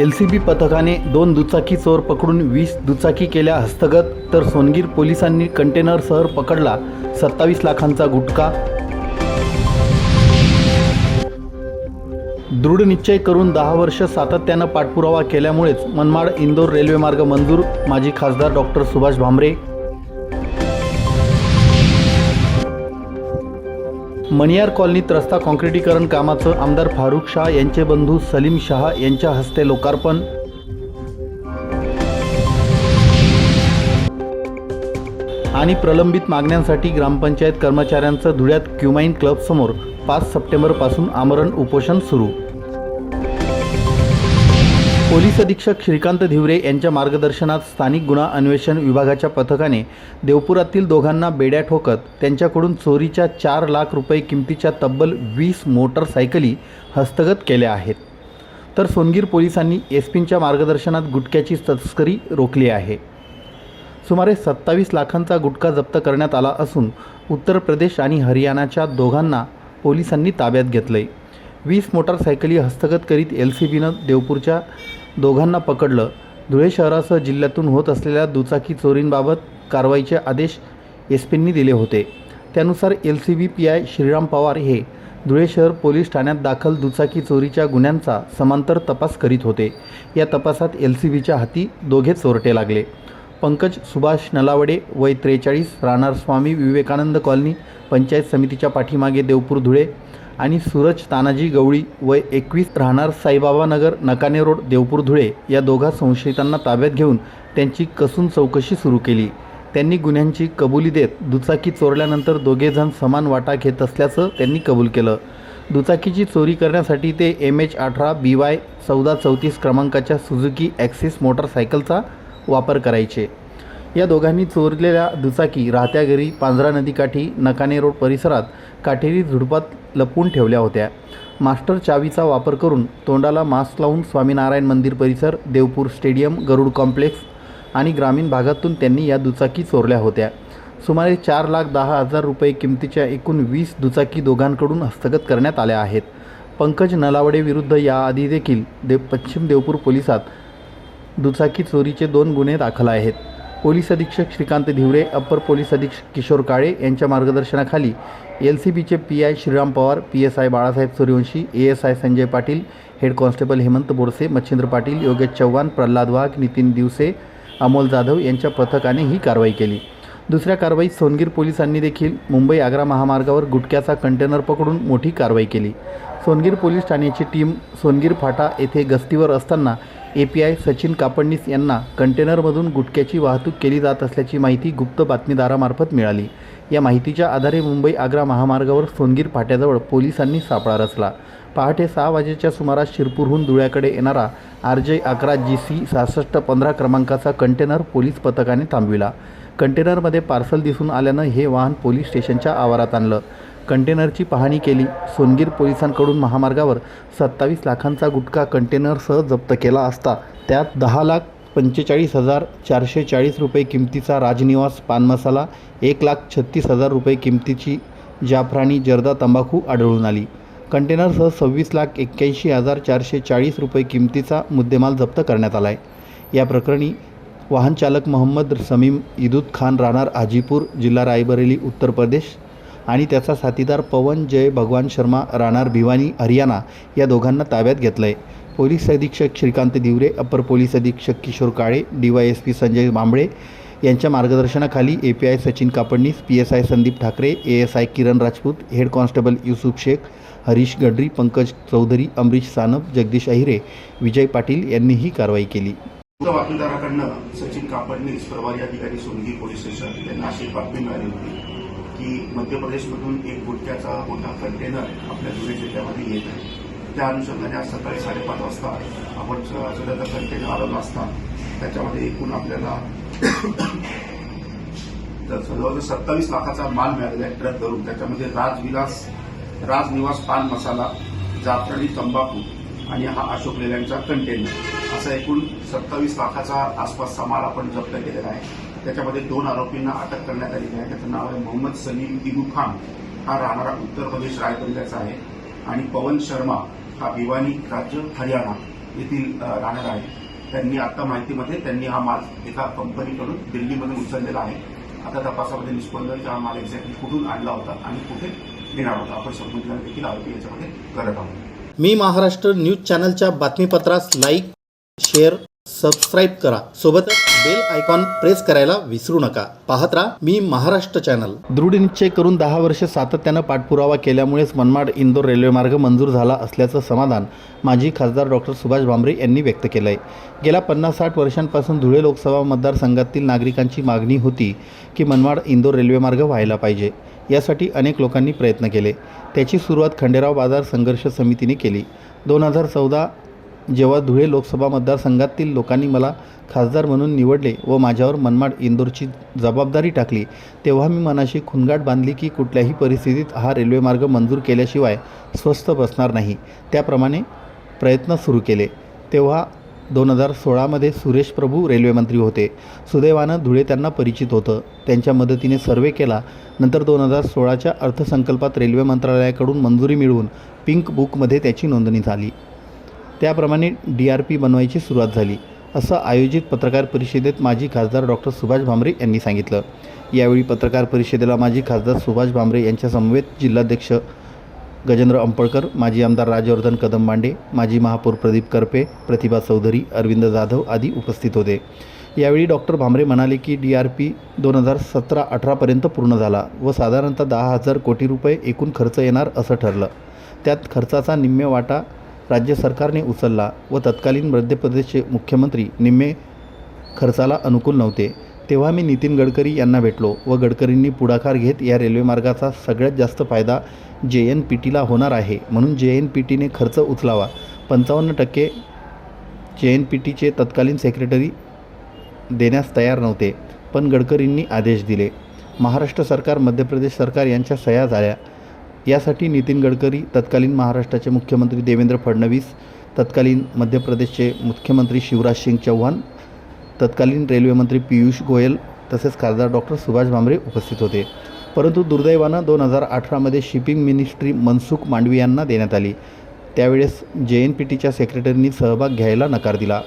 L C बी पथकाने दोन दुचाकी चोर पकडून वीस दुचाकी केल्या हस्तगत तर सोनगीर पोलिसांनी कंटेनरसह पकडला. सत्तावीस लाखांचा गुटखा. दृढ निश्चय करून दहा वर्ष सातत्यानं पाठपुरावा केल्यामुळेच मनमाड इंदोर रेल्वेमार्ग मंजूर. माजी खासदार डॉक्टर सुभाष भामरे. मणियार कॉलनीत रस्ता काँक्रिटीकरण कामाचं आमदार फारुख शाह यांचे बंधू सलीम शहा यांच्या हस्ते लोकार्पण. आणि प्रलंबित मागण्यांसाठी ग्रामपंचायत कर्मचाऱ्यांचं धुळ्यात क्युमाइन क्लबसमोर पाच सप्टेंबरपासून आमरण उपोषण सुरू. पोलीस अधीक्षक श्रीकांत धिवरे यांच्या मार्गदर्शनात स्थानिक गुन्हा अन्वेषण विभागाच्या पथकाने देवपुरातील दोघांना बेड्या ठोकत त्यांच्याकडून चोरीच्या चार लाख रुपये किमतीच्या तब्बल वीस मोटरसायकली हस्तगत केल्या आहेत. तर सोनगीर पोलिसांनी एस पींच्या मार्गदर्शनात गुटख्याची तस्करी रोखली आहे. सुमारे सत्तावीस लाखांचा गुटखा जप्त करण्यात आला असून उत्तर प्रदेश आणि हरियाणाच्या दोघांना पोलिसांनी ताब्यात घेतलंय. वीस मोटारसायकली हस्तगत करीत एल सी बीनं देवपूरच्या दोघांना पकडलं. धुळे शहरासह जिल्ह्यातून होत असलेल्या दुचाकी चोरींबाबत कारवाईचे आदेश एस पींनी दिले होते. त्यानुसार L C B P I Shriram Pawar हे धुळे शहर पोलीस ठाण्यात दाखल दुचाकी चोरीच्या गुन्ह्यांचा समांतर तपास करीत होते. या तपासात एल सी बीच्या हाती दोघे चोरटे लागले. पंकज सुभाष नलावडे वय त्रेचाळीस राहणार स्वामी विवेकानंद कॉलनी पंचायत समितीच्या पाठीमागे देवपूर धुळे आणि सूरज तानाजी गवळी वय एकवीस राहणार साईबाबा नगर नकाने रोड देवपूर धुळे या दोघा संशयितांना ताब्यात घेऊन त्यांची कसून चौकशी सुरू केली. त्यांनी गुन्ह्यांची कबुली देत दुचाकी चोरल्यानंतर दोघेजण समान वाटा घेत असल्याचं त्यांनी कबूल केलं. दुचाकीची चोरी करण्यासाठी ते एम एच अठरा बी वाय चौदा चौतीस क्रमांकाच्या सुझुकी ॲक्सिस मोटरसायकलचा वापर करायचे. या दोघांनी चोरलेल्या दुचाकी राहत्या घरी पांझरा नदीकाठी नकाने रोड परिसरात काटेरी झुडपात लपवून ठेवल्या होत्या. मास्टर चावीचा वापर करून तोंडाला मास्क लावून स्वामीनारायण मंदिर परिसर देवपूर स्टेडियम गरुड कॉम्प्लेक्स आणि ग्रामीण भागातून त्यांनी या दुचाकी चोरल्या होत्या. सुमारे चार लाख दहा हजार रुपये किमतीच्या एकूण वीस दुचाकी दोघांकडून हस्तगत करण्यात आल्या आहेत. पंकज नलावडे विरुद्ध याआधी देखील देव पश्चिम देवपूर पोलिसात दुचाकी चोरीचे दोन गुन्हे दाखल आहेत. पोलीस अधीक्षक श्रीकांत धिवरे अप्पर पोलीस अधीक्षक किशोर काळे यांच्या मार्गदर्शनाखाली एल सी बीचे P I Shriram Pawar P S I Balasaheb Suryavanshi A S I Sanjay Patil head constable Hemant Borse Machhindra Patil Yogesh Chavan Pralhad Wagh Nitin Divase Amol Jadhav यांच्या पथकाने ही कारवाई केली. दुसऱ्या कारवाईत सोनगीर पोलिसांनी देखील मुंबई आग्रा महामार्गावर गुटख्याचा कंटेनर पकडून मोठी कारवाई केली. सोनगीर पोलीस ठाण्याची टीम सोनगीर फाटा येथे गस्तीवर असताना A P I Sachin Kapadnis यांना कंटेनरमधून गुटख्याची वाहतूक केली जात असल्याची माहिती गुप्त बातमीदारामार्फत मिळाली. या माहितीच्या आधारे मुंबई आग्रा महामार्गावर सोनगीर फाट्याजवळ पोलिसांनी सापळा रचला. पहाटे सहा वाजेच्या सुमारास शिरपूरहून धुळ्याकडे येणारा आर जे अकरा जी सी सहासष्ट पंधरा क्रमांकाचा कंटेनर पोलीस पथकाने थांबविला. कंटेनरमध्ये पार्सल दिसून आल्यानं हे वाहन पोलीस स्टेशनच्या आवारात आणलं. कंटेनरची पाहणी केली. सोनगीर पोलिसांकडून महामार्गावर सत्तावीस लाखांचा गुटखा कंटेनरसह जप्त केला असता त्यात दहा लाख पंचेचाळीस हजार चारशे चाळीस रुपये किमतीचा राजनिवास पान मसाला एक लाख छत्तीस हजार रुपये किमतीची जाफराणी जर्दा तंबाखू आढळून आली. कंटेनरसह सव्वीस लाख एक्क्याऐंशी हजार चारशे चाळीस रुपये किमतीचा मुद्देमाल जप्त करण्यात आला आहे या प्रकरणी वाहनचालक मोहम्मद समीम इदूत खान राहणार हाजीपूर जिल्हा रायबरेली उत्तर प्रदेश आणि त्याचा साथीदार पवन जय भगवान शर्मा राहणार भिवानी हरियाणा या दोघांना ताब्यात घेतलं आहे पोलीस अधीक्षक श्रीकांत दिवरे अपर पोलीस अधीक्षक Kishor Kale D Y S P Sanjay Bambale यांच्या मार्गदर्शनाखाली A P I Sachin Kapadnis P S I Sandeep Thakare A S I Kiran Rajput head constable Yusuf Shaikh Harish Gadri Pankaj Chaudhari Amrish Sanap Jagdish Ahire Vijay Patil यांनी ही कारवाई केली. बातमीदाराकडनं सचिन कापडनीस प्रभारी अधिकारी सोनगी police station यांना अशी बातमी मिळाली होती. की मध्य प्रदेशमधून एक गुटख्याचा मोठा कंटेनर आपल्या धुळे जिल्ह्यामध्ये येत आहे. त्या अनुषंगाने आज सकाळी साडेपाच वाजता आपण सध्याचा कंटेनर आलेला असता. त्याच्यामध्ये एकूण आपल्याला जवळजवळ सत्तावीस लाखाचा माल मिळालेला आहे ट्रक धरून. त्याच्यामध्ये राजविलास राजनिवास पान मसाला जाफराणी तंबाखू आणि हा अशोक लेल्यांचा कंटेनर. असा एकूण सत्तावीस लाखाचा आसपासचा माल आपण जप्त केलेला आहे. त्याच्यामध्ये दोन आरोपींना अटक करण्यात आलेली आहे. त्याचं नाव आहे मोहम्मद सलीम इबू खान. हा राहणारा उत्तर प्रदेश रायबरेलीचा आहे. आणि पवन शर्मा हा भिवानी राज्य हरियाणा येथील अ, राहणार आहे. त्यांनी आता माहितीमध्ये त्यांनी हा माल एका कंपनीकडून दिल्लीमधून उचललेला आहे. आता तपासामध्ये निष्पन्न की हा माल एक्झॅक्टली कुठून आणला होता आणि कुठे नेणार होता. आपण संबंधित देखील आरोपी याच्यामध्ये करत आहोत. मी महाराष्ट्र न्यूज चॅनलच्या बातमीपत्रास लाईक शेअर सबस्क्राईब करा. सोबतच बेल आयकॉन प्रेस करायला विसरू नका. पाहत राहा मी महाराष्ट्र चॅनल. दृढ निश्चय करून दहा वर्ष सातत्यानं पाठपुरावा केल्यामुळेच मनमाड इंदोर रेल्वेमार्ग मंजूर झाला असल्याचं समाधान माजी खासदार डॉक्टर सुभाष भामरे यांनी व्यक्त केलं आहे गेल्या पन्नास साठ वर्षांपासून धुळे लोकसभा मतदारसंघातील नागरिकांची मागणी होती की मनमाड इंदोर रेल्वेमार्ग व्हायला पाहिजे. यासाठी अनेक लोकांनी प्रयत्न केले. त्याची सुरुवात खंडेराव बाजार संघर्ष समितीने केली. दोन हजार चौदा जेव्हा धुळे लोकसभा मतदारसंघातील लोकांनी मला खासदार म्हणून निवडले व माझ्यावर मनमाड इंदोरची जबाबदारी टाकली तेव्हा मी मनाशी खुणगाट बांधली की कुठल्याही परिस्थितीत हा रेल्वेमार्ग मंजूर केल्याशिवाय स्वस्थ बसणार नाही. त्याप्रमाणे प्रयत्न सुरू केले. तेव्हा दोन हजार सोळामध्ये सुरेश प्रभू रेल्वेमंत्री होते. सुदैवानं धुळे त्यांना परिचित होतं. त्यांच्या मदतीने सर्वे केला. नंतर दोन हजार सोळाच्या अर्थसंकल्पात रेल्वे मंत्रालयाकडून मंजुरी मिळवून पिंक बुकमध्ये त्याची नोंदणी झाली. त्याप्रमाणे डी आर पी बनवायची सुरुवात झाली असं आयोजित पत्रकार परिषदेत माजी खासदार डॉक्टर सुभाष भामरे यांनी सांगितलं. यावेळी पत्रकार परिषदेला माजी खासदार सुभाष भामरे यांच्यासमवेत जिल्हाध्यक्ष गजेंद्र अंपळकर माजी आमदार राजवर्धन कदमबांडे माजी महापौर प्रदीप करपे प्रतिभा चौधरी अरविंद जाधव आदी उपस्थित होते. यावेळी डॉक्टर भामरे म्हणाले की डी आर पी दोन हजार सतरा अठरापर्यंत पूर्ण झाला व साधारणतः दहा हजार कोटी रुपये एकूण खर्च येणार असं ठरलं. त्यात खर्चाचा निम्मे वाटा राज्य सरकारने उचलला व तत्कालीन मध्य प्रदेशचे मुख्यमंत्री निम्मे खर्चाला अनुकूल नव्हते तेव्हा मी नितीन गडकरी यांना भेटलो व गडकरींनी पुढाकार घेत या रेल्वेमार्गाचा सगळ्यात जास्त फायदा जे एन पी टीला होणार आहे म्हणून जे एन पी टीने खर्च उचलावा. पंचावन्न टक्के जे एन पी टीचे तत्कालीन सेक्रेटरी देण्यास तयार नव्हते पण गडकरींनी आदेश दिले. महाराष्ट्र सरकार मध्य प्रदेश सरकार यांच्या सह्या झाल्या. यासाठी नितीन गडकरी तत्कालीन महाराष्ट्राचे मुख्यमंत्री देवेंद्र फडणवीस तत्कालीन मध्य प्रदेशचे मुख्यमंत्री शिवराज सिंग चौहान तत्कालीन रेल्वेमंत्री पियुष गोयल तसेच खासदार डॉक्टर सुभाष भामरे उपस्थित होते. परंतु दुर्दैवानं दोन हजार अठरामध्ये शिपिंग मिनिस्ट्री मनसुख मांडवी यांना देण्यात आली. त्यावेळेस जे एन पी टीच्या सेक्रेटरींनी सहभाग घ्यायला नकार दिला.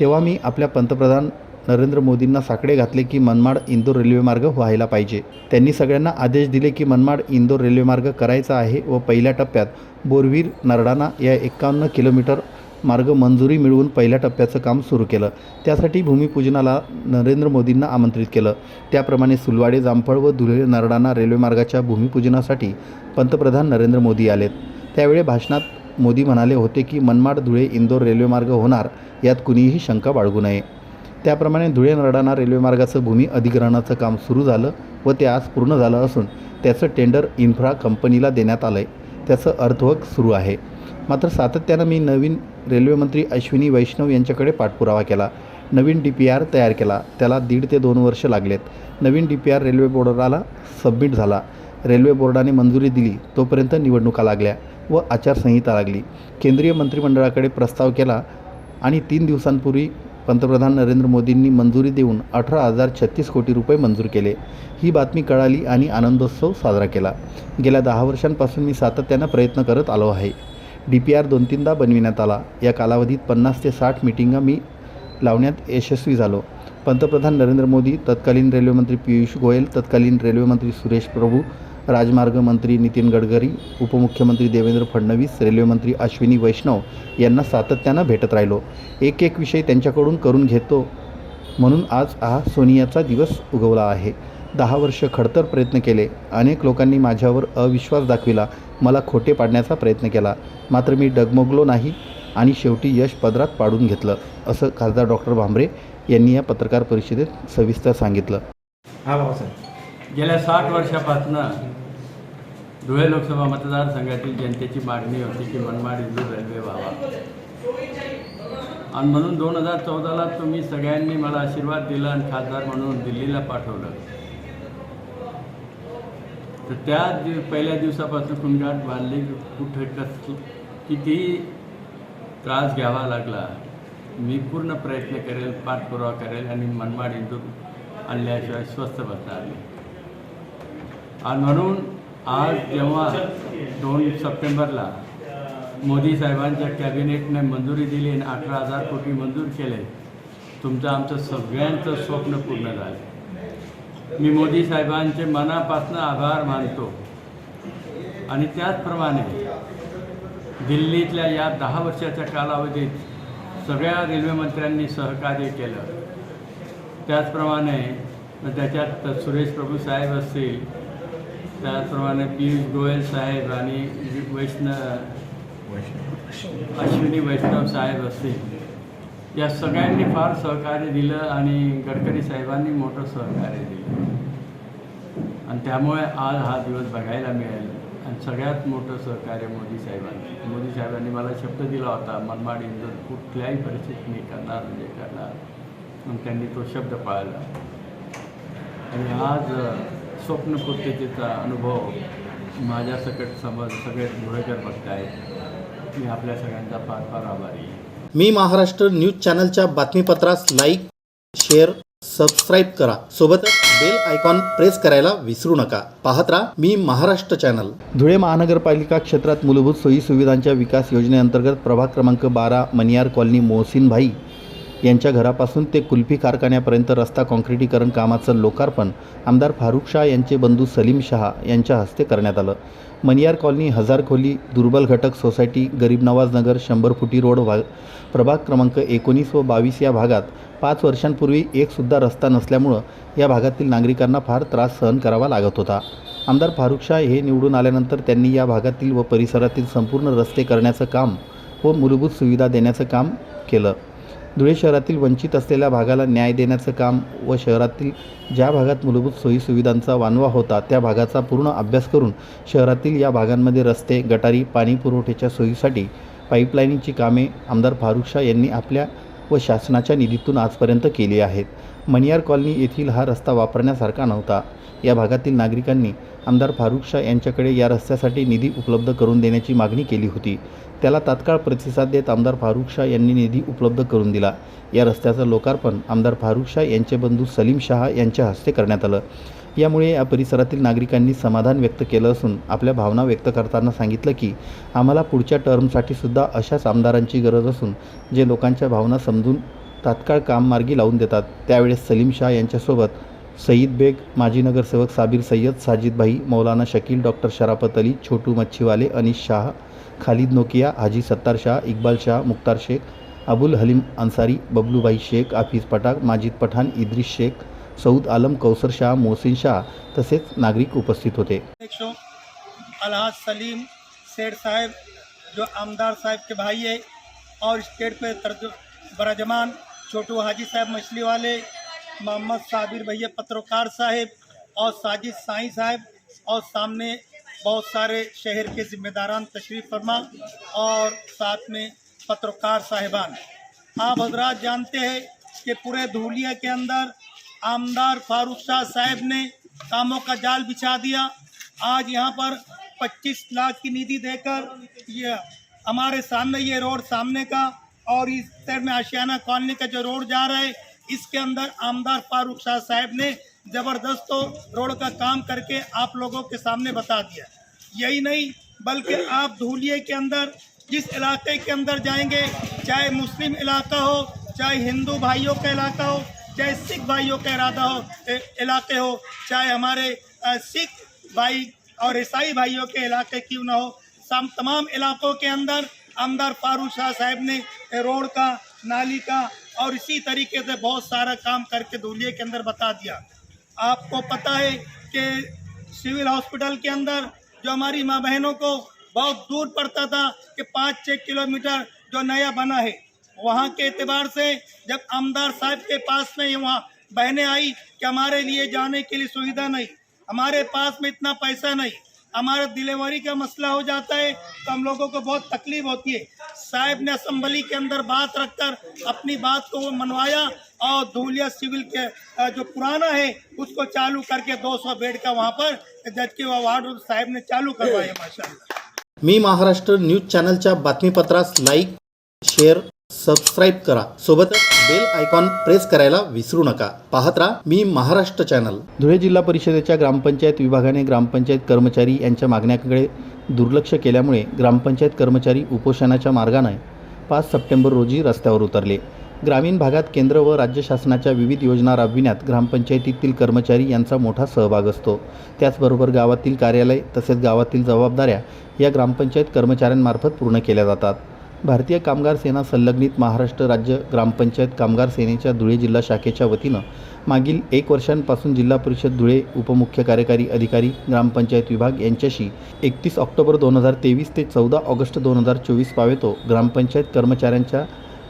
तेव्हा मी आपल्या पंतप्रधान नरेंद्र मोदींना साकडे घातले की मनमाड इंदोर रेल्वेमार्ग व्हायला पाहिजे. त्यांनी सगळ्यांना आदेश दिले की मनमाड इंदोर रेल्वेमार्ग करायचा आहे व पहिल्या टप्प्यात बोरवीर नरडाणा या एक्कावन्न किलोमीटर मार्ग मंजुरी मिळवून पहिल्या टप्प्याचं काम सुरू केलं. त्यासाठी भूमिपूजनाला नरेंद्र मोदींना आमंत्रित केलं. त्याप्रमाणे सुलवाडे जामफळ व धुळे नरडाणा रेल्वेमार्गाच्या भूमिपूजनासाठी पंतप्रधान नरेंद्र मोदी आलेत. त्यावेळी भाषणात मोदी म्हणाले होते की मनमाड धुळे इंदोर रेल्वेमार्ग होणार यात कुणीही शंका बाळगू नये. त्याप्रमाणे धुळे नरडाणा रेल्वेमार्गाचं भूमी अधिग्रहणाचं काम सुरू झालं व ते आज पूर्ण झालं असून त्याचं टेंडर इन्फ्रा कंपनीला देण्यात आलं आहे त्याचं अर्थवर्क सुरू आहे. मात्र सातत्यानं मी नवीन रेल्वेमंत्री अश्विनी वैष्णव यांच्याकडे पाठपुरावा केला. नवीन डी पी आर तयार केला. त्याला दीड ते दोन वर्ष लागलेत. नवीन डी पी आर रेल्वे बोर्डाला सबमिट झाला. रेल्वे बोर्डाने मंजुरी दिली. तोपर्यंत निवडणुका लागल्या व आचारसंहिता लागली. केंद्रीय मंत्रिमंडळाकडे प्रस्ताव केला आणि तीन दिवसांपूर्वी पंतप्रधान नरेंद्र मोदींनी मंजुरी देऊन अठरा हजार छत्तीस कोटी रुपये मंजूर केले. ही बातमी कळाली आणि आनंदोत्सव साजरा केला. गेल्या दहा वर्षांपासून मी सातत्यानं प्रयत्न करत आलो आहे. डी पी आर दोन तीनदा बनविण्यात आला. या कालावधीत पन्नास ते साठ मिटिंगा मी लावण्यात यशस्वी झालो. पंतप्रधान नरेंद्र मोदी तत्कालीन रेल्वेमंत्री पियुष गोयल तत्कालीन रेल्वेमंत्री सुरेश प्रभू राजमार्ग मंत्री नितीन गडकरी उपमुख्यमंत्री देवेंद्र फडणवीस रेल्वेमंत्री अश्विनी वैष्णव यांना सातत्यानं भेटत राहिलो. एक एक विषय त्यांच्याकडून करून घेतो म्हणून आज हा सोनियाचा दिवस उगवला आहे. दहा वर्ष खडतर प्रयत्न केले. अनेक लोकांनी माझ्यावर अविश्वास दाखविला. मला खोटे पाडण्याचा प्रयत्न केला. मात्र मी डगमगलो नाही आणि शेवटी यश पदरात पाडून घेतलं असं खासदार डॉक्टर भांबरे यांनी या पत्रकार परिषदेत सविस्तर सांगितलं. हा भाऊसाहेब गेल्या साठ वर्षापासून धुळे लोकसभा मतदारसंघातील जनतेची मागणी होती की मनमाड इंदूर रेल्वे व्हावा. आणि म्हणून दोन हजार चौदाला तुम्ही सगळ्यांनी मला आशीर्वाद दिला आणि खासदार म्हणून दिल्लीला पाठवलं. तर त्या दिव पहिल्या दिवसापासून कुणगाट बांधली कुठे कस कितीही त्रास घ्यावा लागला. मी पूर्ण प्रयत्न करेल पाठपुरावा करेल आणि मनमाड इंदूर आणल्याशिवाय स्वस्त बसणार नाही. आणि म्हणून आज जेव्हा दोन सप्टेंबरला मोदी साहेबांच्या कॅबिनेटने मंजुरी दिली आणि अठरा हजार कोटी मंजूर केले तुमचं आमचं सगळ्यांचं स्वप्न पूर्ण झालं. मी मोदी साहेबांचे मनापासून आभार मानतो. आणि त्याचप्रमाणे दिल्लीतल्या या दहा वर्षाच्या कालावधीत सगळ्या रेल्वेमंत्र्यांनी सहकार्य केलं. त्याचप्रमाणे त्याच्यात सुरेश प्रभू साहेब असतील त्याचप्रमाणे पियुष गोयल साहेब आणि वैष्णव अश्विनी वैष्णव साहेब असतील. या सगळ्यांनी फार सहकार्य दिलं आणि गडकरी साहेबांनी मोठं सहकार्य दिलं. आणि त्यामुळे आज हा दिवस बघायला मिळेल. आणि सगळ्यात मोठं सहकार्य मोदी साहेबांनी. मोदी साहेबांनी मला शब्द दिला होता मनमाड इंदोर कुठल्याही परिस्थितीत मी करणार म्हणजे करणार. मग त्यांनी तो शब्द पाळला. आणि आज स्वप्नपूर्ततेचा अनुभव माझ्या सकट समज सगळे धुळेकर बघतायत. मी आपल्या सगळ्यांचा फार फार आभारी आहे. मी महाराष्ट्र न्यूज चॅनलच्या बातमीपत्रास लाईक शेअर सबस्क्राईब करा. सोबतच बेल आयकॉन प्रेस करायला विसरू नका. पाहत राहा मी महाराष्ट्र चॅनल. धुळे महानगरपालिका क्षेत्रात मूलभूत सोयी सुविधांच्या विकास योजनेअंतर्गत प्रभाग क्रमांक बारा मनियार कॉलनी मोहसिन भाई यांच्या घरापासून ते कुल्फी कारखान्यापर्यंत रस्ता काँक्रिटीकरण कामाचं लोकार्पण आमदार फारुख शाह यांचे बंधू सलीम शहा यांच्या हस्ते करण्यात आलं. मनियार कॉलनी हजार खोली दुर्बल घटक सोसायटी गरीब नवाज नगर शंभर फुटी रोड भाग प्रभाग क्रमांक एकोणीस व बावीस या भागात पाच वर्षांपूर्वी एकसुद्धा रस्ता नसल्यामुळं या भागातील नागरिकांना फार त्रास सहन करावा लागत होता. आमदार फारुख शाह हे निवडून आल्यानंतर त्यांनी या भागातील व परिसरातील संपूर्ण रस्ते करण्याचं काम व मूलभूत सुविधा देण्याचं काम केलं. धुळे शहरातील वंचित असलेल्या भागाला न्याय देण्याचं काम व शहरातील ज्या भागात मूलभूत सोयीसुविधांचा वानवा होता त्या भागाचा पूर्ण अभ्यास करून शहरातील या भागांमध्ये रस्ते गटारी पाणी पुरवठ्याच्या सोयीसाठी पाईपलाईनची कामे आमदार फारुख शाह यांनी आपल्या व शासनाच्या निधीतून आजपर्यंत केली आहेत. मणियार कॉलनी येथील हा रस्ता वापरण्यासारखा नव्हता. या भागातील नागरिकांनी आमदार फारुख शाह यांच्याकडे या रस्त्यासाठी निधी उपलब्ध करून देण्याची मागणी केली होती. त्याला तात्काळ प्रतिसाद देत आमदार फारुख शाह यांनी निधी उपलब्ध करून दिला. या रस्त्याचं लोकार्पण आमदार फारुख शाह यांचे बंधू सलीम शहा यांच्या हस्ते करण्यात आलं. यामुळे या परिसरातील नागरिकांनी समाधान व्यक्त केलं असून आपल्या भावना व्यक्त करताना सांगितलं की आम्हाला पुढच्या टर्मसाठी सुद्धा अशाच आमदारांची गरज असून जे लोकांच्या भावना समजून तात्काळ काममार्गी लावून देतात. त्यावेळेस सलीम शाह यांच्यासोबत सईद बेग माजी नगरसेवक साबिर सय्यद साजिदभाई मौलाना शकील डॉक्टर शराफत अली छोटू मच्छीवाले अनिश शाह खालिद नोकिया हाजी सत्तार शाह इक्बाल शाह मुख्तार शेख अबुल हलीम अन्सारी बबलूभाई शेख हाफिज पठाक माजिद पठाण इद्रिस शेख सऊद आलम कौसर शाह मोहसिन शाह तसेच नागरिक उपस्थित होते. अलहाज सलीम सेठ साहब जो आमदार साहब के भाई है और स्टेट पे तर्ज बराजमान छोटू हाजी साहब मछली वाले, मोहम्मद साबिर भैया पत्रकार साहब और साजिद साई साहब और सामने बहुत सारे शहर के जिम्मेदारान तशरीफ़ फरमा और साथ में पत्रकार साहिबान। आप हजरात जानते हैं कि पूरे धूलिया के अंदर आमदार फारूक शाह साहब ने कामों का जाल बिछा दिया। आज यहाँ पर 25 लाख की निधि देकर ये हमारे सामने, ये रोड सामने का और इस तरह में आशियाना कॉलोनी का जो रोड जा रहा है, इसके अंदर आमदार फारूक शाह साहब ने ज़बरदस्त रोड का काम करके आप लोगों के सामने बता दिया। यही नहीं, बल्कि आप धूलिए के अंदर, जिस इलाके के अंदर जाएँगे, चाहे मुस्लिम इलाका हो, चाहे हिंदू भाइयों का इलाका हो, चाहे सिख भाइयों का इरादा हो इलाके हो, चाहे हमारे सिख भाई और ईसाई भाइयों के इलाके क्यों ना हो तमाम इलाकों के अंदर आमदार फारूक शाह साहब ने रोड का नाली का और इसी तरीके से बहुत सारा काम करके धूलिए के अंदर बता दिया। आपको पता है कि सिविल हॉस्पिटल के अंदर जो हमारी माँ बहनों को बहुत दूर पड़ता था कि पाँच छः किलोमीटर जो नया बना है वहाँ के अतबार से जब आमदार साहब के पास में वहाँ बहनें आई कि हमारे लिए जाने के लिए सुविधा नहीं हमारे पास में इतना पैसा नहीं हमारा डिलीवरी का मसला हो जाता है तो हम लोगों को बहुत तकलीफ़ होती है। साहब ने असम्बली के अंदर बात रखकर अपनी बात को वो मनवाया और धूलिया सिविल के जो पुराना है, उसको चालू करके 200 बेड का वहाँ पर जज के वार्ड साहब ने चालू करवाया माशा मी महाराष्ट्र न्यूज़ चॅनलच्या बातमीपत्रास लाईक, शेअर, सबस्क्राईब करा. सोबतच बेल आयकॉन प्रेस करायला विसरू नका. पाहत राहा मी महाराष्ट्र चॅनल. धुळे जिल्हा परिषदेच्या ग्रामपंचायत विभागाने ग्रामपंचायत कर्मचारी यांच्या मागण्याकडे दुर्लक्ष केल्यामुळे ग्रामपंचायत कर्मचारी उपोषणाच्या मार्गाने पाच सप्टेंबर रोजी रस्त्यावर उतरले. ग्रामीण भागात केंद्र व राज्य शासनाच्या विविध योजना राबविण्यात ग्रामपंचायतीतील कर्मचारी यांचा मोठा सहभाग असतो. त्याचबरोबर गावातील कार्यालय तसेच गावातील जबाबदाऱ्या या ग्रामपंचायत कर्मचाऱ्यांमार्फत पूर्ण केल्या जातात. भारतीय कामगार सेना संलग्नित महाराष्ट्र राज्य ग्रामपंचायत कामगार सेनेच्या धुळे जिल्हा शाखेच्या वतीनं मागील एक वर्षांपासून जिल्हा परिषद धुळे उपमुख्य कार्यकारी अधिकारी ग्रामपंचायत विभाग यांच्याशी एकतीस ऑक्टोबर दोन हजार तेवीस ते चौदा ऑगस्ट दोन हजार चोवीस पावेतो ग्रामपंचायत कर्मचाऱ्यांच्या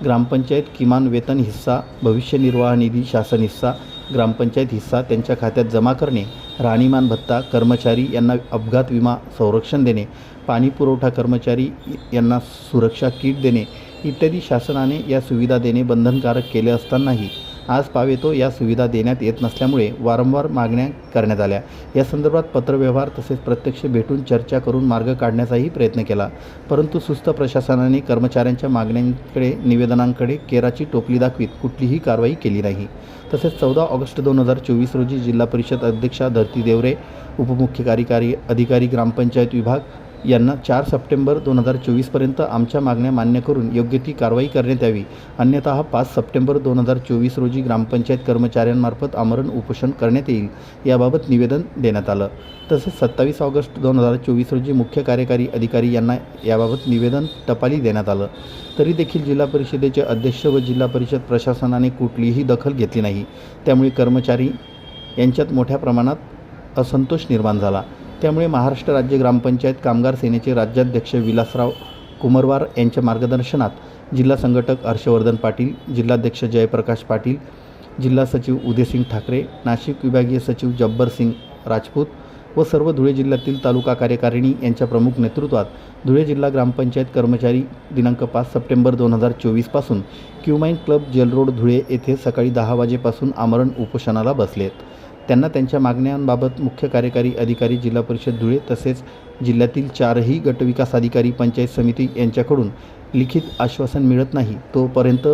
ग्रामपंचायत किमान वेतन हिस्सा भविष्य निर्वाह निधी शासन हिस्सा ग्रामपंचायत हिस्सा त्यांच्या खात्यात जमा करणे राहणीमान भत्ता कर्मचारी यांना अपघात विमा संरक्षण देणे पाणी पुरवठा कर्मचारी यांना सुरक्षा किट देणे इत्यादी शासनाने या सुविधा देणे बंधनकारक केले असतानाही आज पावेतो या सुविधा देण्यात येत नसल्यामुळे वारंवार मागण्या करण्यात आल्या. या संदर्भात पत्रव्यवहार तसेच प्रत्यक्ष भेटून चर्चा करून मार्ग काढण्याचाही प्रयत्न केला. परंतु सुस्त प्रशासनाने कर्मचाऱ्यांच्या मागण्यांकडे निवेदनांकडे केराची टोपली दाखवीत कुठलीही कारवाई केली नाही. तसेच चौदा ऑगस्ट दोन हजार चोवीस रोजी जिल्हा परिषद अध्यक्षा धरती देवरे उपमुख्य कार्यकारी अधिकारी ग्रामपंचायत विभाग यांना चार सप्टेंबर दोन हजार चोवीसपर्यंत आमच्या मागण्या मान्य करून योग्य ती कारवाई करण्यात यावी. अन्यथा पाच सप्टेंबर दोन हजार चोवीस रोजी ग्रामपंचायत कर्मचाऱ्यांमार्फत आमरण उपोषण करण्यात येईल याबाबत निवेदन देण्यात आलं. तसेच सत्तावीस ऑगस्ट दोन हजार चोवीस रोजी मुख्य कार्यकारी अधिकारी यांना याबाबत निवेदन टपाली देण्यात आलं. तरी देखील जिल्हा परिषदेचे अध्यक्ष व जिल्हा परिषद प्रशासनाने कुठलीही दखल घेतली नाही. त्यामुळे कर्मचारी यांच्यात मोठ्या प्रमाणात असंतोष निर्माण झाला. त्यामुळे महाराष्ट्र राज्य ग्रामपंचायत कामगार सेनेचे राज्याध्यक्ष विलासराव कुमरवार यांच्या मार्गदर्शनात जिल्हा संघटक हर्षवर्धन पाटील जिल्हाध्यक्ष जयप्रकाश पाटील जिल्हा सचिव उदयसिंग ठाकरे नाशिक विभागीय सचिव जब्बर सिंग राजपूत व सर्व धुळे जिल्ह्यातील तालुका कार्यकारिणी यांच्या प्रमुख नेतृत्वात धुळे जिल्हा ग्रामपंचायत कर्मचारी दिनांक पाच सप्टेंबर दोन हजार चोवीसपासून Cumine club jail road Dhule येथे सकाळी दहा वाजेपासून आमरण उपोषणाला बसलेत. त्यांना त्यांच्या मागण्यांबाबत मुख्य कार्यकारी अधिकारी जिल्हा परिषद धुळे तसेच जिल्ह्यातील चारही गटविकास अधिकारी पंचायत समिती यांच्याकडून लिखित आश्वासन मिळत नाही तोपर्यंत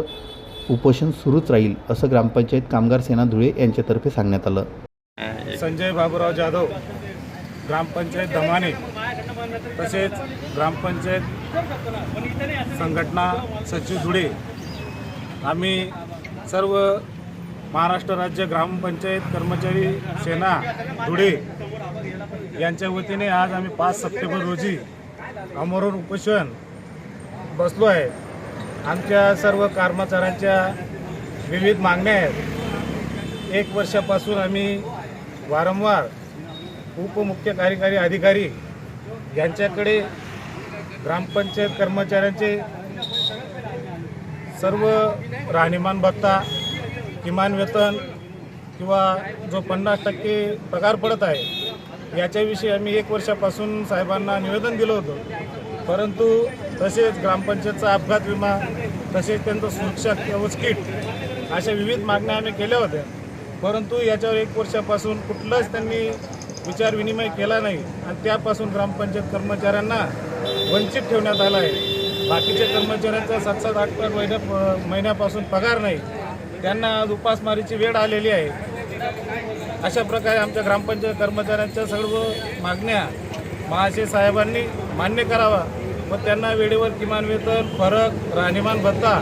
उपोषण सुरूच राहील असं ग्रामपंचायत कामगार सेना धुळे यांच्यातर्फे सांगण्यात आलं. संजय बाबूराव जाधव ग्रामपंचायत दमाने तसेच ग्रामपंचायत संघटना सचिव धुळे आम्ही सर्व महाराष्ट्र राज्य ग्रामपंचायत कर्मचारी सेना धुळे यांच्या वतीने आज आम्ही पाच सप्टेंबर रोजी अमरून उपोषण बसलो आहे. आमच्या सर्व कर्मचाऱ्यांच्या विविध मागण्या आहेत. एक वर्षापासून आम्ही वारंवार उपमुख्य कार्यकारी अधिकारी यांच्याकडे ग्रामपंचायत कर्मचाऱ्यांचे सर्व राहणीमान भत्ता किमान वेतन किंवा जो पन्नास टक्के पगार पडत आहे याच्याविषयी आम्ही एक वर्षापासून साहेबांना निवेदन दिलं होतं. परंतु तसेच ग्रामपंचायतचा अपघात विमा तसेच त्यांचं सुरक्षा कवच किट अशा विविध मागण्या आम्ही केल्या होत्या. परंतु याच्यावर एक वर्षापासून कुठलाच त्यांनी विचार विनिमय केला नाही आणि त्यापासून ग्रामपंचायत कर्मचाऱ्यांना वंचित ठेवण्यात आलं आहे. बाकीच्या कर्मचाऱ्यांचा सात सात आठ आठ महिन्या महिन्यापासून पगार नाही. त्यांना आज उपासमारीची वेळ आलेली आहे. अशा प्रकारे आमच्या ग्रामपंचायत कर्मचाऱ्यांच्या सर्व मागण्या महाशय साहेबांनी मान्य करावा व त्यांना वेळेवर किमान वेतन फरक राहणीमान भत्ता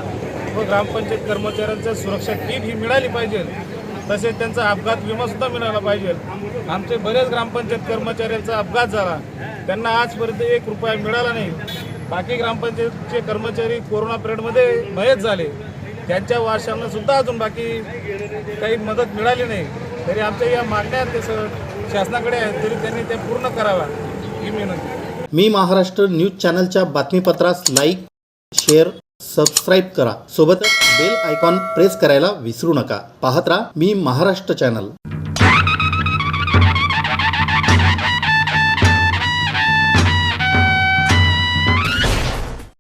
व ग्रामपंचायत कर्मचाऱ्यांच्या सुरक्षा किट ही मिळाली पाहिजे. तसेच त्यांचा अपघात विमासुद्धा मिळाला पाहिजे. आमचे बरेच ग्रामपंचायत कर्मचाऱ्यांचा अपघात झाला. त्यांना आजपर्यंत एक रुपया मिळाला नाही. बाकी ग्रामपंचायतचे कर्मचारी कोरोना पिरियडमध्ये मयत झाले. त्यांच्या वारशांना सुद्धा अजून बाकी काही मदत मिळाली नाही. तरी आमच्या या मागण्या ते स- शासनाकडे आहेत तरी त्यांनी ते पूर्ण करावा ही विनंती मी महाराष्ट्र न्यूज चॅनलच्या बातमीपत्रास लाईक शेअर सबस्क्राईब करा. सोबतच बेल आयकॉन प्रेस करायला विसरू नका. पाहत राहा मी महाराष्ट्र चॅनल.